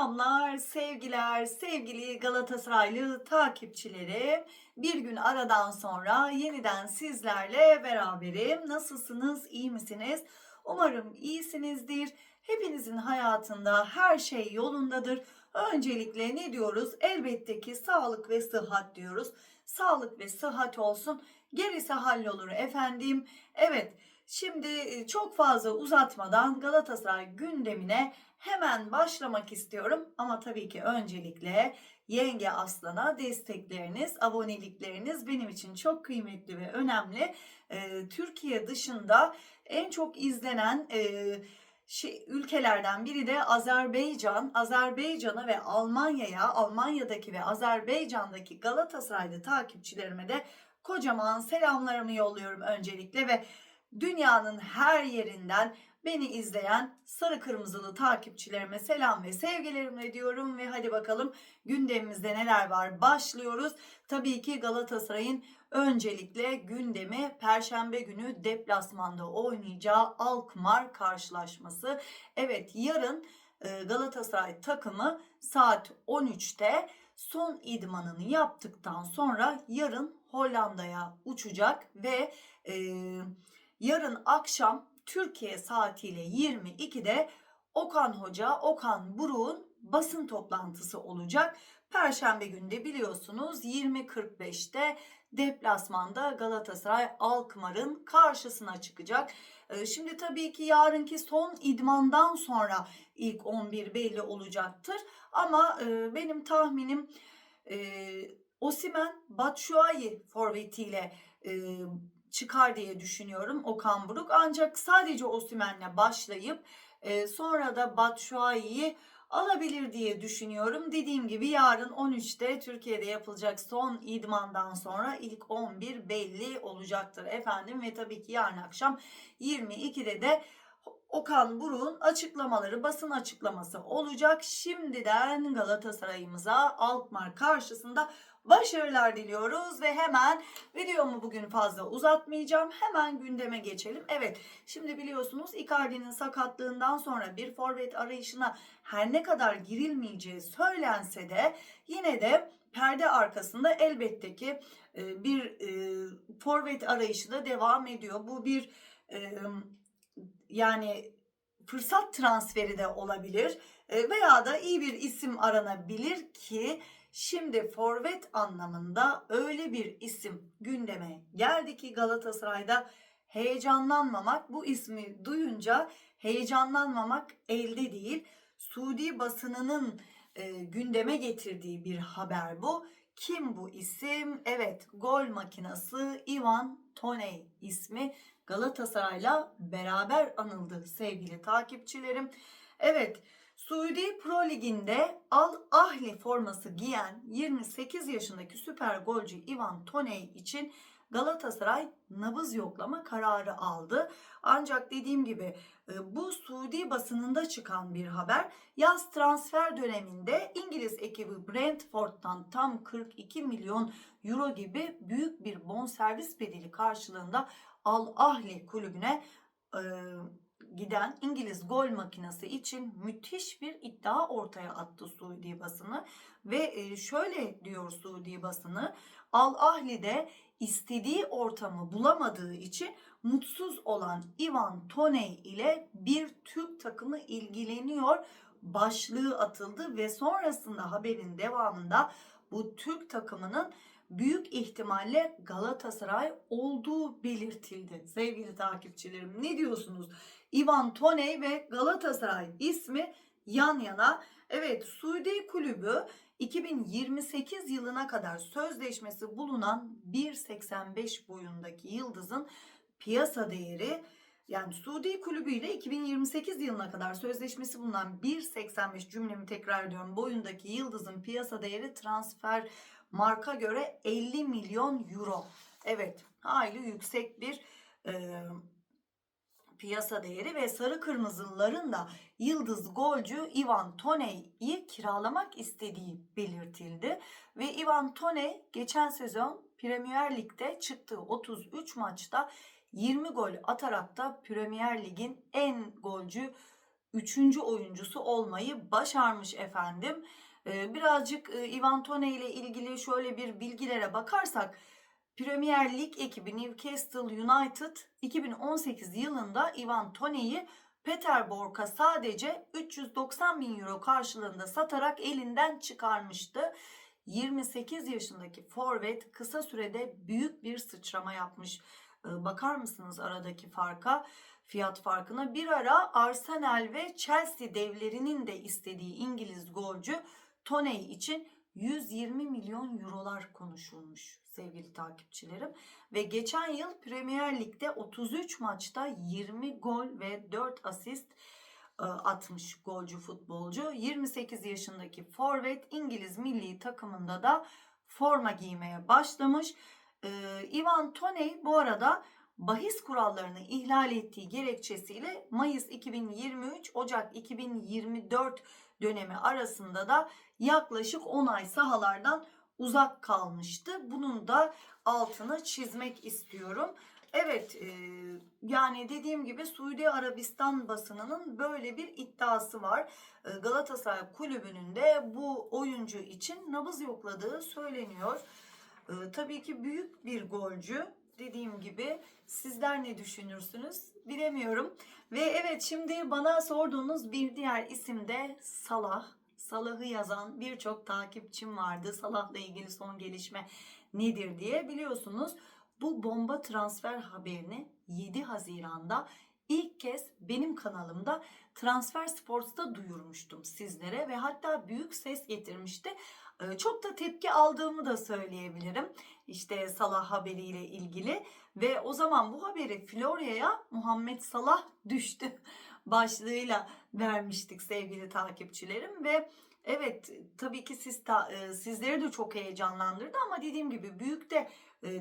Selamlar, sevgiler, sevgili Galatasaraylı takipçilerim. Bir gün aradan sonra yeniden sizlerle beraberim. Nasılsınız, iyi misiniz? Umarım iyisinizdir. Hepinizin hayatında her şey yolundadır. Öncelikle ne diyoruz? Elbette ki sağlık ve sıhhat diyoruz. Sağlık ve sıhhat olsun. Gerisi hallolur efendim. Evet, şimdi e, çok fazla uzatmadan Galatasaray gündemine hemen başlamak istiyorum. Ama tabii ki öncelikle Yenge Aslan'a destekleriniz, abonelikleriniz benim için çok kıymetli ve önemli. Ee, Türkiye dışında en çok izlenen e, şey, ülkelerden biri de Azerbaycan. Azerbaycan'a ve Almanya'ya, Almanya'daki ve Azerbaycan'daki Galatasaraylı takipçilerime de kocaman selamlarımı yolluyorum öncelikle ve dünyanın her yerinden beni izleyen sarı kırmızılı takipçilerime selam ve sevgilerimle diyorum ve hadi bakalım gündemimizde neler var başlıyoruz. Tabii ki Galatasaray'ın öncelikle gündemi Perşembe günü deplasmanda oynayacağı Alkmaar karşılaşması. Evet yarın e, Galatasaray takımı saat 13'te son idmanını yaptıktan sonra yarın Hollanda'ya uçacak ve e, yarın akşam Türkiye saatiyle 22'de Okan Hoca, Okan Buruk'un basın toplantısı olacak. Perşembe günde biliyorsunuz 20.45'te deplasmanda Galatasaray Alkmaar'ın karşısına çıkacak. Ee, Şimdi tabii ki yarınki son idmandan sonra ilk 11 belli olacaktır. Ama e, benim tahminim e, Osimen Batshuayi forvetiyle e, çıkar diye düşünüyorum Okan Buruk. Ancak sadece Osimhen'le başlayıp e, sonra da Batshuayi'yi alabilir diye düşünüyorum. Dediğim gibi yarın 13'te Türkiye'de yapılacak son idmandan sonra ilk 11 belli olacaktır efendim. Ve tabii ki yarın akşam 22'de de Okan Buruk'un açıklamaları, basın açıklaması olacak. Şimdiden Galatasaray'ımıza Alkmaar karşısında başarılar diliyoruz ve hemen videomu bugün fazla uzatmayacağım. Hemen gündeme geçelim. Evet, şimdi biliyorsunuz Icardi'nin sakatlığından sonra bir forvet arayışına her ne kadar girilmeyeceği söylense de yine de perde arkasında elbette ki e, bir e, forvet arayışı da devam ediyor. Bu bir e, yani fırsat transferi de olabilir e, veya da iyi bir isim aranabilir ki şimdi forvet anlamında öyle bir isim gündeme geldi ki Galatasaray'da heyecanlanmamak bu ismi duyunca heyecanlanmamak elde değil. Suudi basınının e, gündeme getirdiği bir haber bu. Kim bu isim? Evet, gol makinası Ivan Toney ismi Galatasaray'la beraber anıldı sevgili takipçilerim. Evet, Suudi Pro Ligi'nde Al Ahli forması giyen 28 yaşındaki süper golcü Ivan Toney için Galatasaray nabız yoklama kararı aldı. Ancak dediğim gibi e, bu Suudi basınında çıkan bir haber. Yaz transfer döneminde İngiliz ekibi Brentford'dan tam 42 milyon euro gibi büyük bir bonservis bedeli karşılığında Al Ahli kulübüne e, giden İngiliz gol makinesi için müthiş bir iddia ortaya attı Suudi basını. Ve e, şöyle diyor Suudi basını Al Ahli'de istediği ortamı bulamadığı için mutsuz olan Ivan Toney ile bir Türk takımı ilgileniyor başlığı atıldı ve sonrasında haberin devamında bu Türk takımının büyük ihtimalle Galatasaray olduğu belirtildi. Sevgili takipçilerim ne diyorsunuz? Ivan Toney ve Galatasaray ismi yan yana. Evet Suudi kulübü 2028 yılına kadar sözleşmesi bulunan 1.85 boyundaki yıldızın piyasa değeri yani Suudi kulübü ile 2028 yılına kadar sözleşmesi bulunan 1.85 cümlemi tekrar ediyorum boyundaki yıldızın piyasa değeri transfer marka göre 50 milyon euro. Evet hayli yüksek bir e, piyasa değeri ve sarı kırmızılıların da yıldız golcü Ivan Toney'i kiralamak istediği belirtildi. Ve Ivan Toney geçen sezon Premier Lig'de çıktığı 33 maçta 20 gol atarak da Premier Lig'in en golcü üçüncü oyuncusu olmayı başarmış efendim. Ee, birazcık e, Ivan Toney ile ilgili şöyle bir bilgilere bakarsak Premier Lig ekibi Newcastle United 2018 yılında Ivan Toney'i Peterborg'a sadece 390 bin euro karşılığında satarak elinden çıkarmıştı. 28 yaşındaki forvet kısa sürede büyük bir sıçrama yapmış. Ee, Bakar mısınız aradaki farka? Fiyat farkına bir ara Arsenal ve Chelsea devlerinin de istediği İngiliz golcü Toney için 120 milyon eurolar konuşulmuş sevgili takipçilerim. Ve geçen yıl Premier Lig'de 33 maçta 20 gol ve 4 asist e, atmış golcü futbolcu. 28 yaşındaki forvet İngiliz milli takımında da forma giymeye başlamış. Ee, Ivan Toney bu arada bahis kurallarını ihlal ettiği gerekçesiyle Mayıs 2023 Ocak 2024 dönemi arasında da yaklaşık 10 ay sahalardan uzak kalmıştı. Bunun da altını çizmek istiyorum. Evet e, yani dediğim gibi Suudi Arabistan basınının böyle bir iddiası var. E, Galatasaray kulübünün de bu oyuncu için nabız yokladığı söyleniyor. E, tabii ki büyük bir golcü. Dediğim gibi sizler ne düşünürsünüz bilemiyorum. Ve evet şimdi bana sorduğunuz bir diğer isim de Salah. Salah'ı yazan birçok takipçim vardı. Salah'la ilgili son gelişme nedir diye biliyorsunuz. Bu bomba transfer haberini 7 Haziran'da ilk kez benim kanalımda Transfer Sports'ta duyurmuştum sizlere ve hatta büyük ses getirmişti. Çok da tepki aldığımı da söyleyebilirim. İşte Salah haberiyle ilgili ve o zaman bu haberi Florya'ya Muhammed Salah düştü başlığıyla vermiştik sevgili takipçilerim ve evet tabii ki siz ta- sizleri de çok heyecanlandırdı ama dediğim gibi büyük de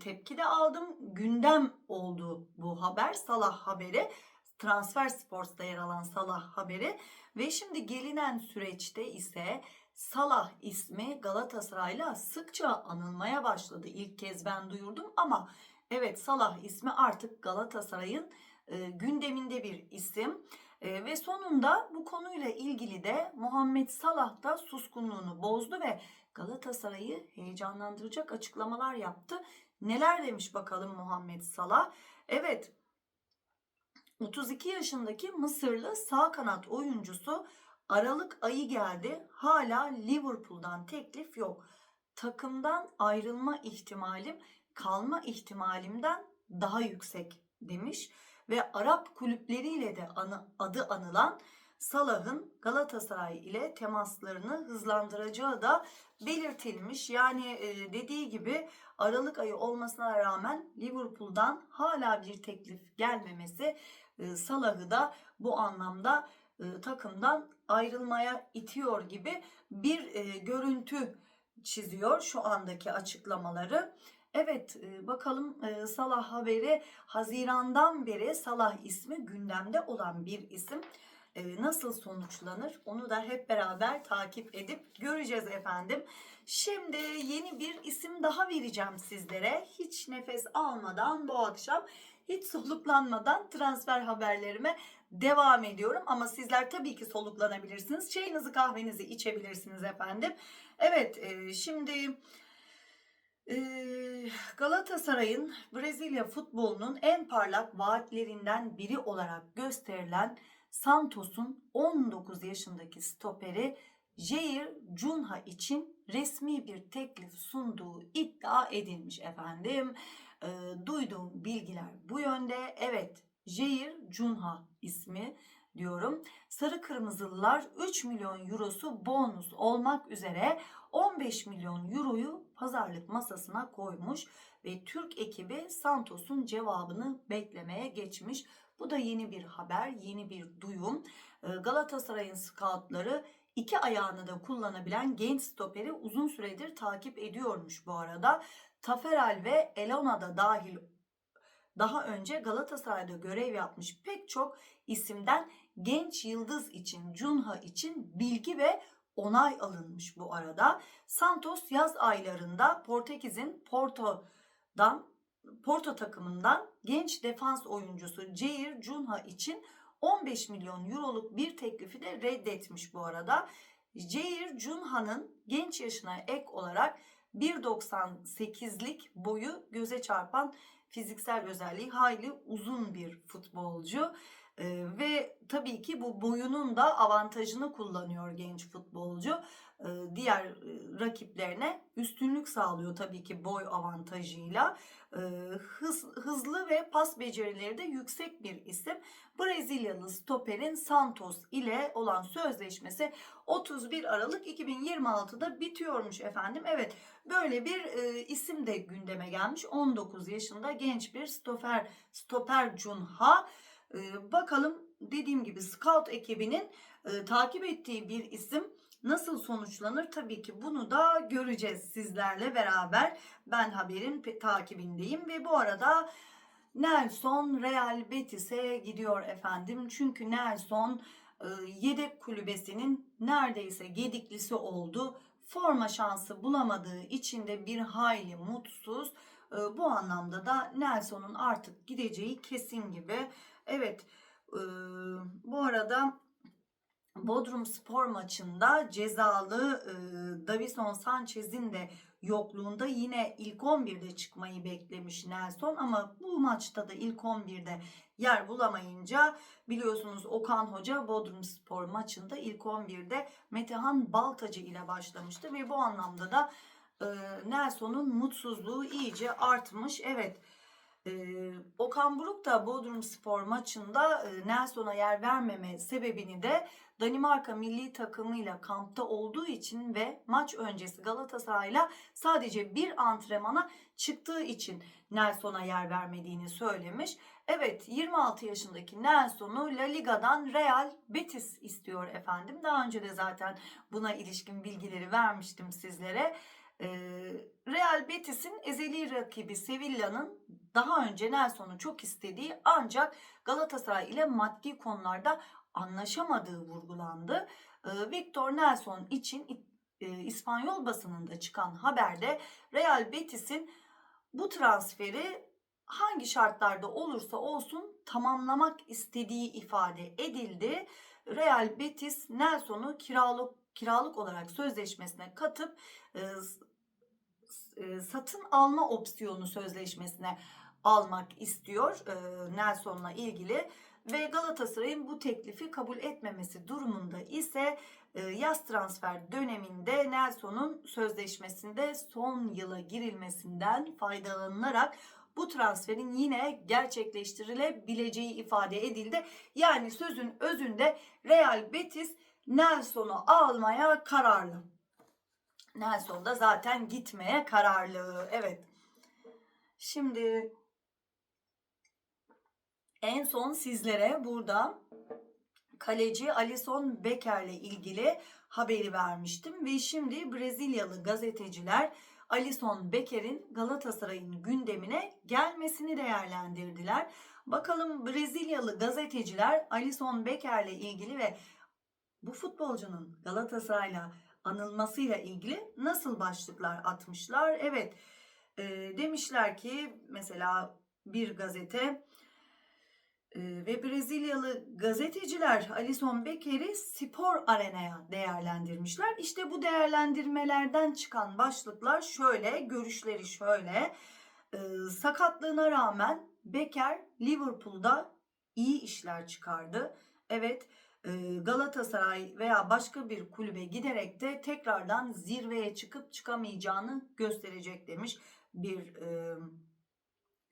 tepki de aldım. Gündem oldu bu haber Salah haberi. Transfer Sports'ta yer alan Salah haberi ve şimdi gelinen süreçte ise Salah ismi Galatasaray'la sıkça anılmaya başladı. İlk kez ben duyurdum ama evet Salah ismi artık Galatasaray'ın e, gündeminde bir isim. E, ve sonunda bu konuyla ilgili de Muhammed Salah da suskunluğunu bozdu ve Galatasaray'ı heyecanlandıracak açıklamalar yaptı. Neler demiş bakalım Muhammed Salah? Evet 32 yaşındaki Mısırlı sağ kanat oyuncusu Aralık ayı geldi. Hala Liverpool'dan teklif yok. Takımdan ayrılma ihtimalim kalma ihtimalimden daha yüksek demiş ve Arap kulüpleriyle de adı anılan Salah'ın Galatasaray ile temaslarını hızlandıracağı da belirtilmiş. Yani e, dediği gibi Aralık ayı olmasına rağmen Liverpool'dan hala bir teklif gelmemesi e, Salah'ı da bu anlamda e, takımdan ayrılmaya itiyor gibi bir e, görüntü çiziyor şu andaki açıklamaları. Evet e, bakalım Salah haberi Haziran'dan beri Salah ismi gündemde olan bir isim. Nasıl sonuçlanır onu da hep beraber takip edip göreceğiz efendim. Şimdi yeni bir isim daha vereceğim sizlere. Hiç nefes almadan bu akşam hiç soluklanmadan transfer haberlerime devam ediyorum. Ama sizler tabii ki soluklanabilirsiniz. Çayınızı kahvenizi içebilirsiniz efendim. Evet e, şimdi e, Galatasaray'ın Brezilya futbolunun en parlak vaatlerinden biri olarak gösterilen Santos'un 19 yaşındaki stoperi Jair Cunha için resmi bir teklif sunduğu iddia edilmiş efendim. E, duyduğum bilgiler bu yönde. Evet Jair Cunha ismi diyorum. Sarı Kırmızılılar 3 milyon eurosu bonus olmak üzere 15 milyon euroyu pazarlık masasına koymuş ve Türk ekibi Santos'un cevabını beklemeye geçmiş. Bu da yeni bir haber, yeni bir duyum. Ee, Galatasaray'ın scoutları iki ayağını da kullanabilen genç stoperi uzun süredir takip ediyormuş bu arada. Taferel ve Elona da dahil daha önce Galatasaray'da görev yapmış pek çok isimden genç yıldız için, Cunha için bilgi ve onay alınmış bu arada. Santos yaz aylarında Portekiz'in Porto'dan Porto takımından genç defans oyuncusu Jair Cunha için 15 milyon euroluk bir teklifi de reddetmiş bu arada. Jair Cunha'nın genç yaşına ek olarak 1.98'lik boyu göze çarpan fiziksel özelliği hayli uzun bir futbolcu. Ee, ve tabii ki bu boyunun da avantajını kullanıyor genç futbolcu. Ee, diğer e, rakiplerine üstünlük sağlıyor tabii ki boy avantajıyla. Ee, hız, hızlı ve pas becerileri de yüksek bir isim. Brezilyalı stoperin Santos ile olan sözleşmesi 31 Aralık 2026'da bitiyormuş efendim. Evet böyle bir e, isim de gündeme gelmiş. 19 yaşında genç bir stoper, stoper Cunha. Ee, bakalım dediğim gibi scout ekibinin e, takip ettiği bir isim nasıl sonuçlanır tabii ki bunu da göreceğiz sizlerle beraber. Ben haberin takibindeyim ve bu arada Nelson Real Betis'e gidiyor efendim. Çünkü Nelson e, yedek kulübesinin neredeyse gediklisi oldu. Forma şansı bulamadığı için de bir hayli mutsuz. E, Bu anlamda da Nelson'un artık gideceği kesin gibi. Evet e, bu arada Bodrum spor maçında cezalı e, Davison Sanchez'in de yokluğunda yine ilk 11'de çıkmayı beklemiş Nelson ama bu maçta da ilk 11'de yer bulamayınca biliyorsunuz Okan Hoca Bodrum Spor maçında ilk 11'de Metehan Baltacı ile başlamıştı ve bu anlamda da e, Nelson'un mutsuzluğu iyice artmış. Evet ee, Okan Buruk da Bodrum Spor maçında e, Nelson'a yer vermeme sebebini de Danimarka milli takımıyla kampta olduğu için ve maç öncesi Galatasaray'la sadece bir antrenmana çıktığı için Nelson'a yer vermediğini söylemiş. Evet 26 yaşındaki Nelson'u La Liga'dan Real Betis istiyor efendim. Daha önce de zaten buna ilişkin bilgileri vermiştim sizlere. Real Betis'in ezeli rakibi Sevilla'nın daha önce Nelson'u çok istediği ancak Galatasaray ile maddi konularda anlaşamadığı vurgulandı. Victor Nelson için İspanyol basınında çıkan haberde Real Betis'in bu transferi hangi şartlarda olursa olsun tamamlamak istediği ifade edildi. Real Betis Nelson'u kiralık kiralık olarak sözleşmesine katıp e, e, satın alma opsiyonu sözleşmesine almak istiyor e, Nelson'la ilgili ve Galatasaray'ın bu teklifi kabul etmemesi durumunda ise yaz transfer döneminde Nelson'un sözleşmesinde son yıla girilmesinden faydalanılarak bu transferin yine gerçekleştirilebileceği ifade edildi. Yani sözün özünde Real Betis Nelson'u almaya kararlı. Nelson da zaten gitmeye kararlı. Evet. Şimdi en son sizlere burada kaleci Alisson Becker'le ilgili haberi vermiştim ve şimdi Brezilyalı gazeteciler Alisson Becker'in Galatasaray'ın gündemine gelmesini değerlendirdiler. Bakalım Brezilyalı gazeteciler Alisson Becker'le ilgili ve bu futbolcunun Galatasaray'la anılmasıyla ilgili nasıl başlıklar atmışlar? Evet e, demişler ki mesela bir gazete e, ve Brezilyalı gazeteciler Alison Becker'i spor arenaya değerlendirmişler. İşte bu değerlendirmelerden çıkan başlıklar şöyle, görüşleri şöyle. E, sakatlığına rağmen Becker Liverpool'da iyi işler çıkardı. Evet, Galatasaray veya başka bir kulübe giderek de tekrardan zirveye çıkıp çıkamayacağını gösterecek demiş bir e,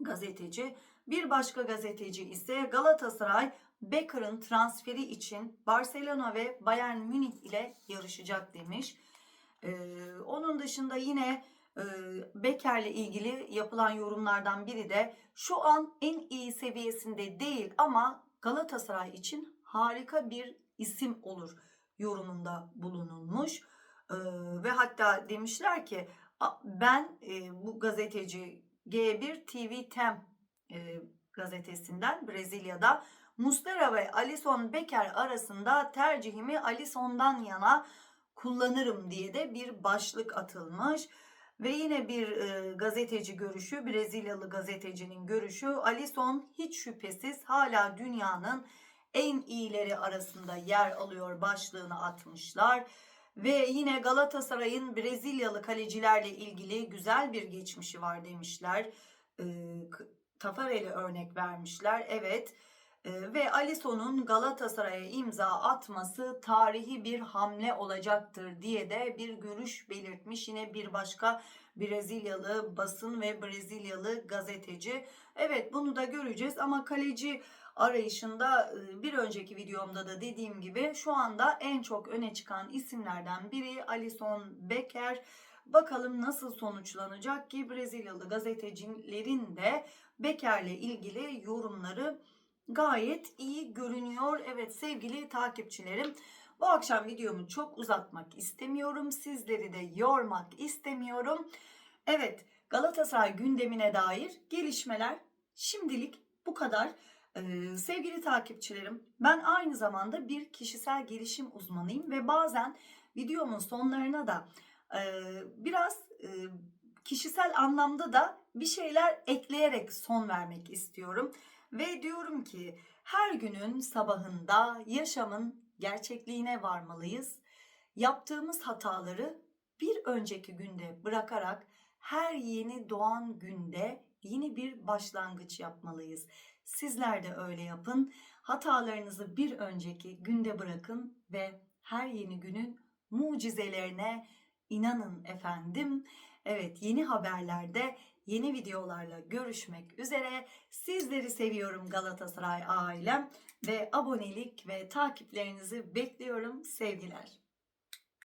gazeteci. Bir başka gazeteci ise Galatasaray Becker'ın transferi için Barcelona ve Bayern Münih ile yarışacak demiş. E, onun dışında yine e, Becker'le ilgili yapılan yorumlardan biri de şu an en iyi seviyesinde değil ama Galatasaray için harika bir isim olur yorumunda bulunulmuş. Ee, ve hatta demişler ki ben e, bu gazeteci G1 TV Tem e, gazetesinden Brezilya'da Mustera ve Alison Becker arasında tercihimi Alison'dan yana kullanırım diye de bir başlık atılmış. Ve yine bir e, gazeteci görüşü, Brezilyalı gazetecinin görüşü, Alisson hiç şüphesiz hala dünyanın en iyileri arasında yer alıyor başlığını atmışlar. Ve yine Galatasaray'ın Brezilyalı kalecilerle ilgili güzel bir geçmişi var demişler. Ee, K- Tafarel'e örnek vermişler. Evet. Ee, ve Alisson'un Galatasaray'a imza atması tarihi bir hamle olacaktır diye de bir görüş belirtmiş. Yine bir başka Brezilyalı basın ve Brezilyalı gazeteci. Evet bunu da göreceğiz ama kaleci arayışında bir önceki videomda da dediğim gibi şu anda en çok öne çıkan isimlerden biri Alisson Becker. Bakalım nasıl sonuçlanacak ki Brezilyalı gazetecilerin de Becker'le ilgili yorumları gayet iyi görünüyor. Evet sevgili takipçilerim bu akşam videomu çok uzatmak istemiyorum. Sizleri de yormak istemiyorum. Evet Galatasaray gündemine dair gelişmeler şimdilik bu kadar. Sevgili takipçilerim ben aynı zamanda bir kişisel gelişim uzmanıyım ve bazen videomun sonlarına da biraz kişisel anlamda da bir şeyler ekleyerek son vermek istiyorum. Ve diyorum ki her günün sabahında yaşamın gerçekliğine varmalıyız. Yaptığımız hataları bir önceki günde bırakarak her yeni doğan günde yeni bir başlangıç yapmalıyız. Sizler de öyle yapın. Hatalarınızı bir önceki günde bırakın ve her yeni günün mucizelerine inanın efendim. Evet yeni haberlerde yeni videolarla görüşmek üzere. Sizleri seviyorum Galatasaray ailem ve abonelik ve takiplerinizi bekliyorum sevgiler.